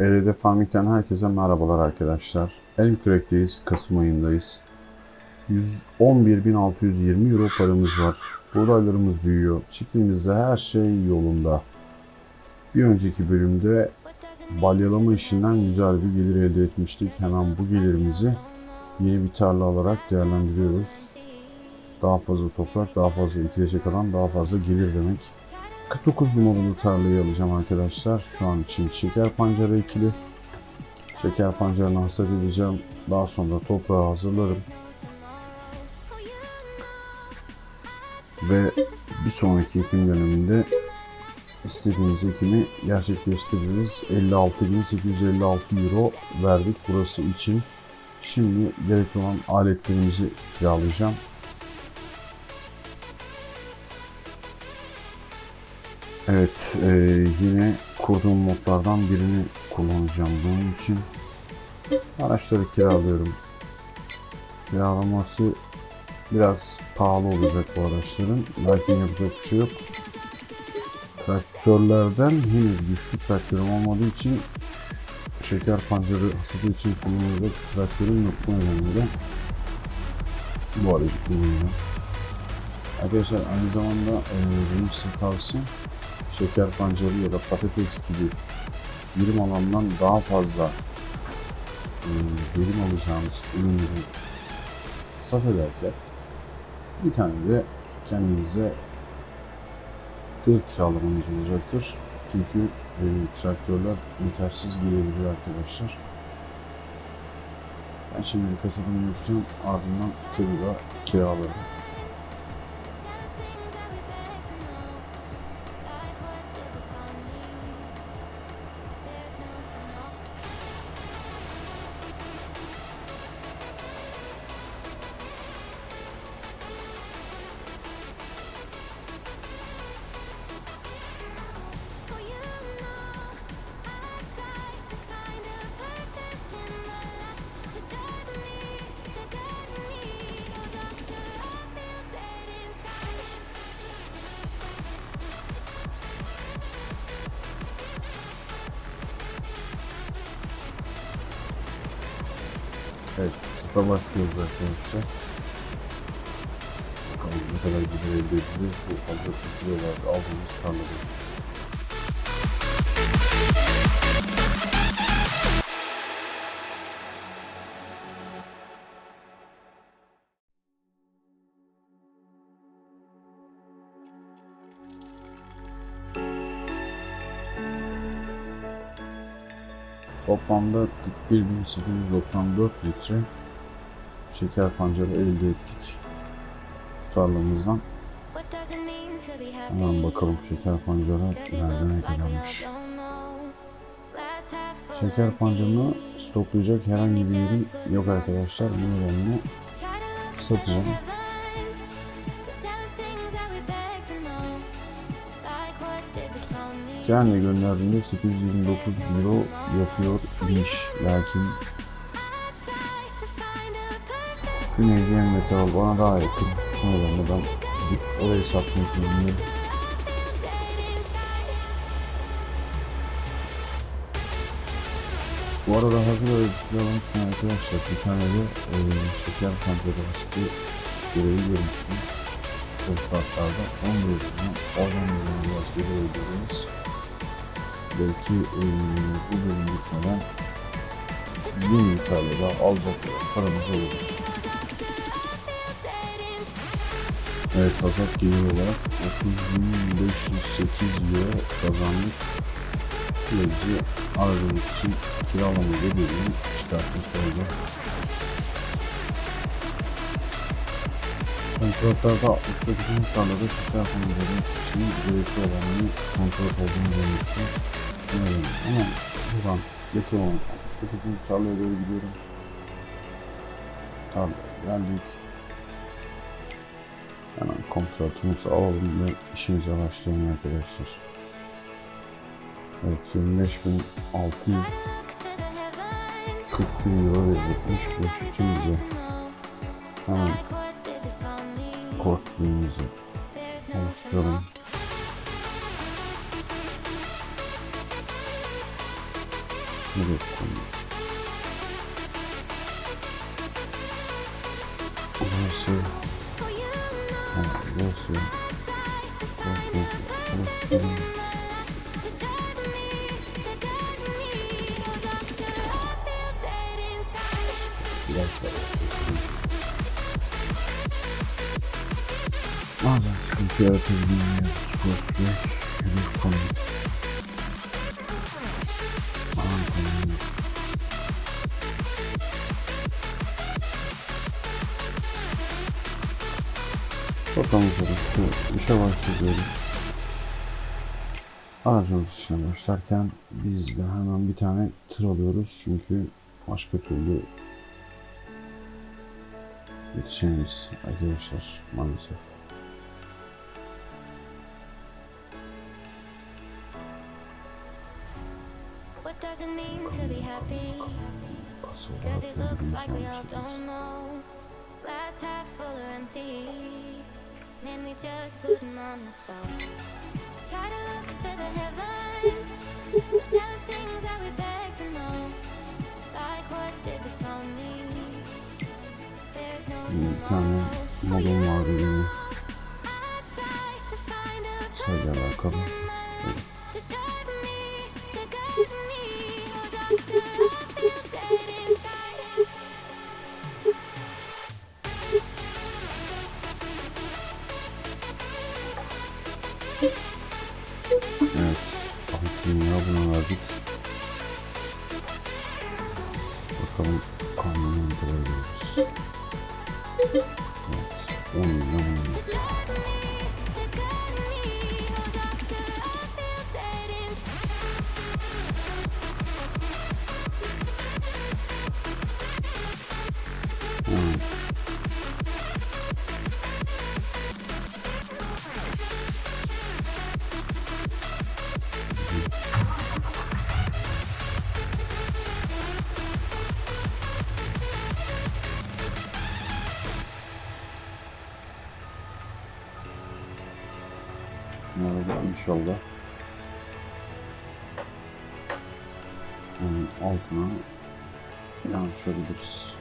ERD Farming'den herkese merhabalar arkadaşlar. Elmkürek'teyiz, Kasım ayındayız. 111.620 euro paramız var. Buğdaylarımız büyüyor. Çiftliğimizde her şey yolunda. Bir önceki bölümde balyalama işinden güzel bir gelir elde etmiştik. Hemen bu gelirimizi yeni bir tarla alarak değerlendiriyoruz. Daha fazla toprak, daha fazla ekilecek alan, daha fazla gelir demek. 49 numaralı tarlayı alacağım arkadaşlar. Şu an için şeker pancarı ekili. Şeker pancarını hasat edeceğim. Daha sonra toprağı hazırlarım. Ve bir sonraki ekim döneminde istediğimiz ekimi gerçekleştiririz. 56.856 euro verdik burası için. Şimdi gerekli olan aletlerimizi kiralayacağım. Evet, e, yine kurduğum modlardan birini kullanacağım bunun için. Araçları kiralıyorum. Kiralaması biraz pahalı olacak bu araçların. Lakin yapacak bir şey yok. Traktörlerden henüz güçlü traktörüm olmadığı için şeker pancarı hasatı için kullanılacak traktörüm yok bu nedenle bu aracı kullanacağım. Arkadaşlar aynı zamanda e, benim size tavsiyem şeker pancarı ya da patates gibi birim alandan daha fazla e, verim alacağınız ürünleri saf ederken bir tane de kendinize tır kiralamanız olacaktır. Çünkü e, traktörler yetersiz gelebiliyor arkadaşlar. Ben şimdi bir kasabını yapacağım ardından tırı da kiralarım. Evet, başlıyoruz arkadaşlar. Bakalım ne kadar edeceğiz. Bu fazla tutuyorlar aldığımız tarlada. Toplamda 41.894 litre şeker pancarı elde ettik tarlamızdan. Hemen bakalım şeker pancarı nerede ne kadarmış. Şeker pancarını stoklayacak herhangi bir yerim yok arkadaşlar. Bu nedenle satacağım. Yani gönderdiğinde 829 euro yapıyor iş. Lakin Güneyliğin metal bana daha yakın. O nedenle ben gidip orayı satmak zorundayım. Bu arada hazır öğreticiler olmuşken arkadaşlar bir tane de e, şeker konfederasyonu görevi görmüştüm. Bu saatlerde 10 bölümden oradan bölümden biraz geri öldürürüz. Belki e, bu bölüm bitmeden yeni bir tane daha alacak paramız olur. Evet hasat gelir olarak 30.508 euro kazandık. Böylece aradığımız için kiralama ödediğini çıkartmış oldu. Kontratlarda 69. tarlada şeker konuları için gerekli olanı kontrol olduğunu görmüştüm. Evet, ama buradan yakın olan 69. tarlaya doğru gidiyorum. Tarlaya geldik. Hemen kontratımızı alalım ve işimize başlayalım arkadaşlar. Evet 25.600 bin euro verecekmiş bu iş için bize. ージ。ストラリア。モロッコに。どうしよう。どうしう。オーストラリア。て Bazen sıkıntı yaratabiliyor ne yazık ki cosplay. Bir konu. Aman konu. Bakalım şu işe başlıyoruz. Aracımız işine başlarken biz de hemen bir tane tır alıyoruz çünkü başka türlü yetişemeyiz arkadaşlar maalesef. Cause it looks like we all don't know. Glass half full or empty. Then we just putting on the show. Try to look to the heavens. Tell us things that we beg to know. Like what did this all mean? There's no tomorrow. Oh, you know, I try to find a purpose in my Bunları da inşallah onun altına yansıtabiliriz.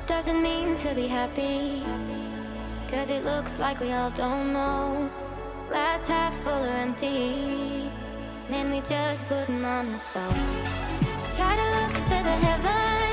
What does it mean to be happy? Cause it looks like we all don't know. Glass half full or empty. Man, we just putting on the show. Try to look to the heavens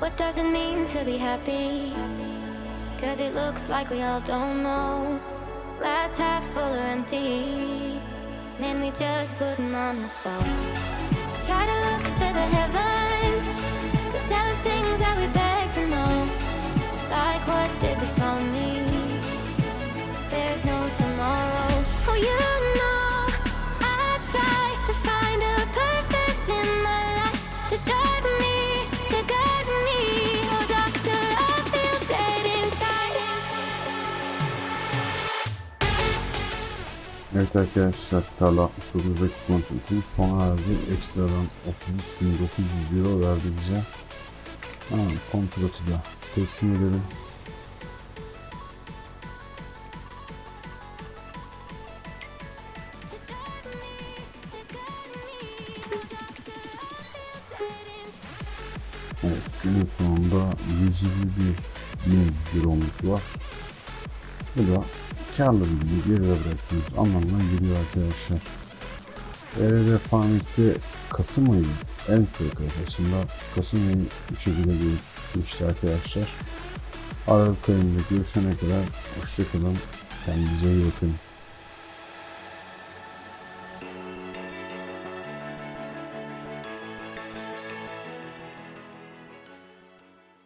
What does it mean to be happy? Cause it looks like we all don't know. Glass half full or empty. Man, we just putting on a show. Try to look to the heavens to tell us things that we Evet arkadaşlar tarla 69'daki kontratımız sona erdi. Ekstradan 33.900 euro verdi bize. Ha, kontratı da teslim edelim. Evet, günün sonunda 121 bin euromuz var. Bu da karlı bilgi geride bıraktığımız anlamına geliyor arkadaşlar. ERD Farming'de Kasım ayı en kırık arasında Kasım ayı bu şekilde bir geçti arkadaşlar. Aralık ayında görüşene kadar hoşçakalın. Kendinize iyi bakın.